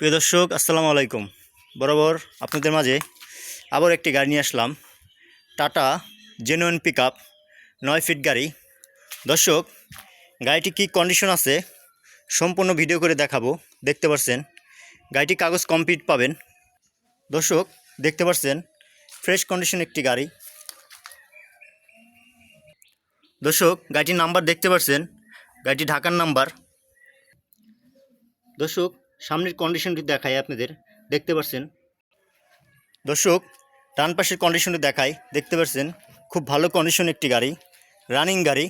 প্রিয় দর্শক, আসসালামু আলাইকুম। বরাবর আপনাদের মাঝে আবার একটি গাড়ি নিয়ে আসলাম। টাটা জেনুইন পিক আপ নয় ফিট গাড়ি। দর্শক, গাড়িটি কী কন্ডিশন আছে সম্পূর্ণ ভিডিও করে দেখাবো। দেখতে পাচ্ছেন গাড়িটি কাগজ কমপ্লিট পাবেন। দর্শক, দেখতে পাচ্ছেন ফ্রেশ কন্ডিশন একটি গাড়ি। দর্শক, গাড়িটির নাম্বার দেখতে পাচ্ছেন গাড়িটি ঢাকার নাম্বার দর্শক সামনের কন্ডিশনটি দেখাই আপনাদের। দেখতে পাচ্ছেন দর্শক, ডান পাশের কন্ডিশনটি দেখাই। দেখতে পাচ্ছেন খুব ভালো কন্ডিশন একটি গাড়ি। রানিং গাড়ি।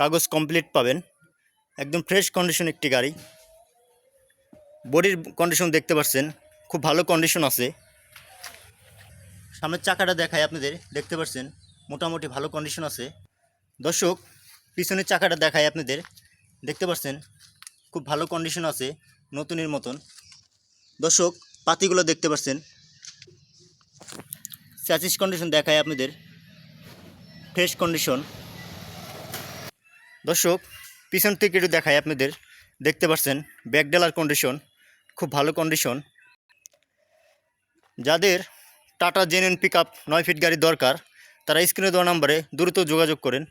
কাগজ কমপ্লিট পাবেন। একদম ফ্রেশ কন্ডিশন একটি গাড়ি। বডির কন্ডিশন দেখতে পাচ্ছেন খুব ভালো কন্ডিশন আছে। সামনের চাকাটা দেখাই আপনাদের। দেখতে পাচ্ছেন মোটামুটি ভালো কন্ডিশন আছে। দর্শক, পিছনের চাকাটা দেখাই আপনাদের। দেখতে পাচ্ছেন খুব ভালো কন্ডিশন আছে, নতুনের মতন। দর্শক, পাতিগুলো দেখতে পাচ্ছেন। স্যাচিস কন্ডিশন দেখায় আপনাদের। ফ্রেশ কন্ডিশন দর্শক, পিছন থেকে একটু দেখায় আপনাদের। দেখতে পাচ্ছেন ব্যাকডেলার কন্ডিশন খুব ভালো কন্ডিশন যাদের টাটা জেনুইন পিক আপ নয় ফিট গাড়ি দরকার, তারা স্ক্রিনে দেওয়া নাম্বারে দ্রুত যোগাযোগ করেন।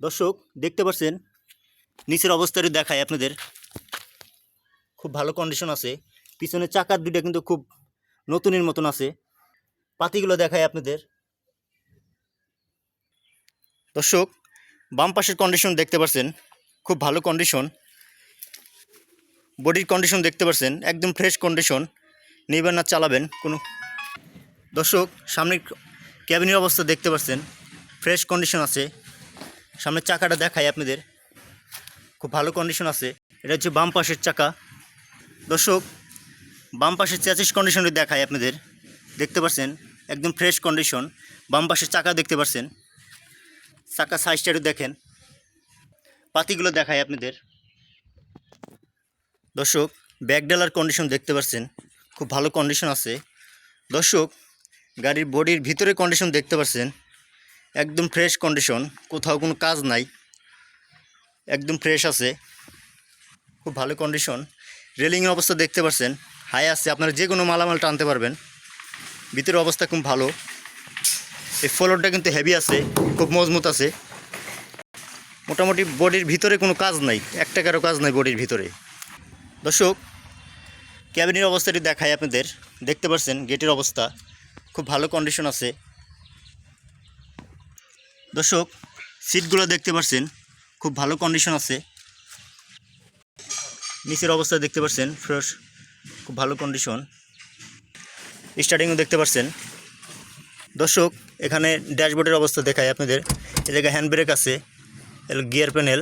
দর্শক, দেখতে পাচ্ছেন, নিচের অবস্থাটি দেখায় আপনাদের। খুব ভালো কন্ডিশন আছে। পিছনের চাকার দুইটা কিন্তু খুব নতুনের মতন আছে। পাতিগুলো দেখায় আপনাদের। দর্শক, বাম পাশের কন্ডিশন দেখতে পাচ্ছেন খুব ভালো কন্ডিশন বডির কন্ডিশন দেখতে পাচ্ছেন একদম ফ্রেশ কন্ডিশন নেবেন না, চালাবেন, কোনো দর্শক, সামনের ক্যাবিনের অবস্থা দেখতে পাচ্ছেন ফ্রেশ কন্ডিশন আছে। সামনের চাকাটা দেখায় আপনাদের। খুব ভালো কন্ডিশন আছে। এটা হচ্ছে বাম পাশের চাকা। দর্শক, বাম পাশের চ্যাচিস কন্ডিশনটি দেখায় আপনাদের। দেখতে পাচ্ছেন, একদম ফ্রেশ কন্ডিশন বাম পাশের চাকা দেখতে পাচ্ছেন। চাকা সাইজটা একটু দেখেন। পাতিগুলো দেখায় আপনাদের। দর্শক ব্যাকডেলার কন্ডিশন দেখতে পাচ্ছেন। খুব ভালো কন্ডিশন আছে। দর্শক, গাড়ির বডির ভিতরে কন্ডিশন দেখতে পাচ্ছেন। একদম ফ্রেশ কন্ডিশন কোথাও কোনো কাজ নাই। একদম ফ্রেশ আছে। খুব ভালো কন্ডিশন রেলিংয়ের অবস্থা দেখতে পাচ্ছেন হাই আছে, আপনারা যে কোনো মালামাল টানতে পারবেন। ভিতরের অবস্থা খুব ভালো। এই ফ্লোরটা কিন্তু হেভি আছে, খুব মজবুত আছে। মোটামুটি বডির ভিতরে কোনো কাজ নাই এক টাকারও কাজ নাই বডির ভিতরে। দর্শক, ক্যাবিনের অবস্থাটি দেখায় আপনাদের। দেখতে পাচ্ছেন গেটের অবস্থা খুব ভালো কন্ডিশন আছে। দর্শক সিটগুলো দেখতে পাচ্ছেন খুব ভালো কন্ডিশন আছে। নিচের অবস্থা দেখতে পাচ্ছেন ফ্রেশ খুব ভালো কন্ডিশন স্টার্টিংও দেখতে পাচ্ছেন। দর্শক, এখানে ড্যাশবোর্ডের অবস্থা দেখায় আপনাদের। এ জায়গায় হ্যান্ড ব্রেক আছে গিয়ার প্যানেল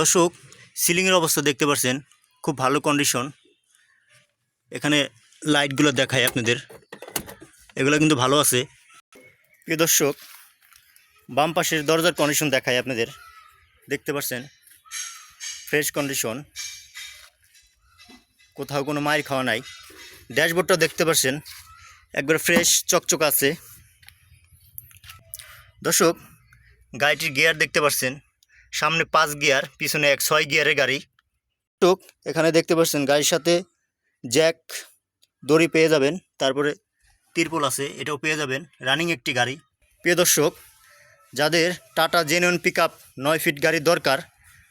দর্শক সিলিংয়ের অবস্থা দেখতে পাচ্ছেন, খুব ভালো কন্ডিশন এখানে লাইটগুলো দেখায় আপনাদের। এগুলো কিন্তু ভালো আছে। প্রিয় দর্শক, বাম পাশের দরজার কন্ডিশন দেখায় আপনাদের। দেখতে পাচ্ছেন ফ্রেশ কন্ডিশন কোথাও কোনো মায়ের খাওয়া নাই। ড্যাশবোর্ডটা দেখতে পাচ্ছেন একবার ফ্রেশ চকচক আছে। দর্শক, গাড়িটির গিয়ার দেখতে পাচ্ছেন সামনে পাঁচ গিয়ার পিছনে এক ছয় গিয়ারের গাড়ি। দর্শক, এখানে দেখতে পাচ্ছেন গাড়ির সাথে জ্যাক দড়ি পেয়ে যাবেন, তারপরে তিরপল আছে, এটাও পেয়ে যাবেন রানিং একটি গাড়ি। প্রিয় দর্শক, যাদের টাটা জেনুইন পিক আপ নয় ফিট গাড়ি দরকার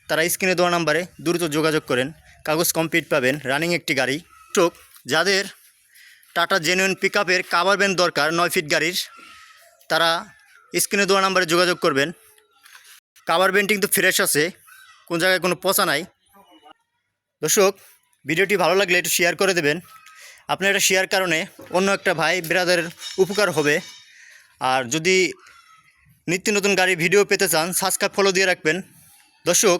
তারা স্ক্রিনে দেওয়া নাম্বারে দ্রুত যোগাযোগ করেন। কাগজ কমপ্লিট পাবেন, রানিং একটি গাড়ি চোখ যাদের টাটা জেনুইন পিক আপের কাভার ব্যান দরকার, নয় ফিট গাড়ির, তারা স্ক্রিনে দেওয়া নাম্বারে যোগাযোগ করবেন। কাভার ব্যান কিন্তু ফ্রেশ আছে, কোন জায়গায় কোনো পচা নাই। দর্শক, ভিডিওটি ভালো লাগলে একটু শেয়ার করে দেবেন। আপনার এটা শেয়ার কারণে অন্য একটা ভাই ব্রাদারের উপকার হবে। আর যদি নিত্য নতুন গাড়ির ভিডিও পেতে চান সাবস্ক্রাইব ফলো দিয়ে রাখবেন। দর্শক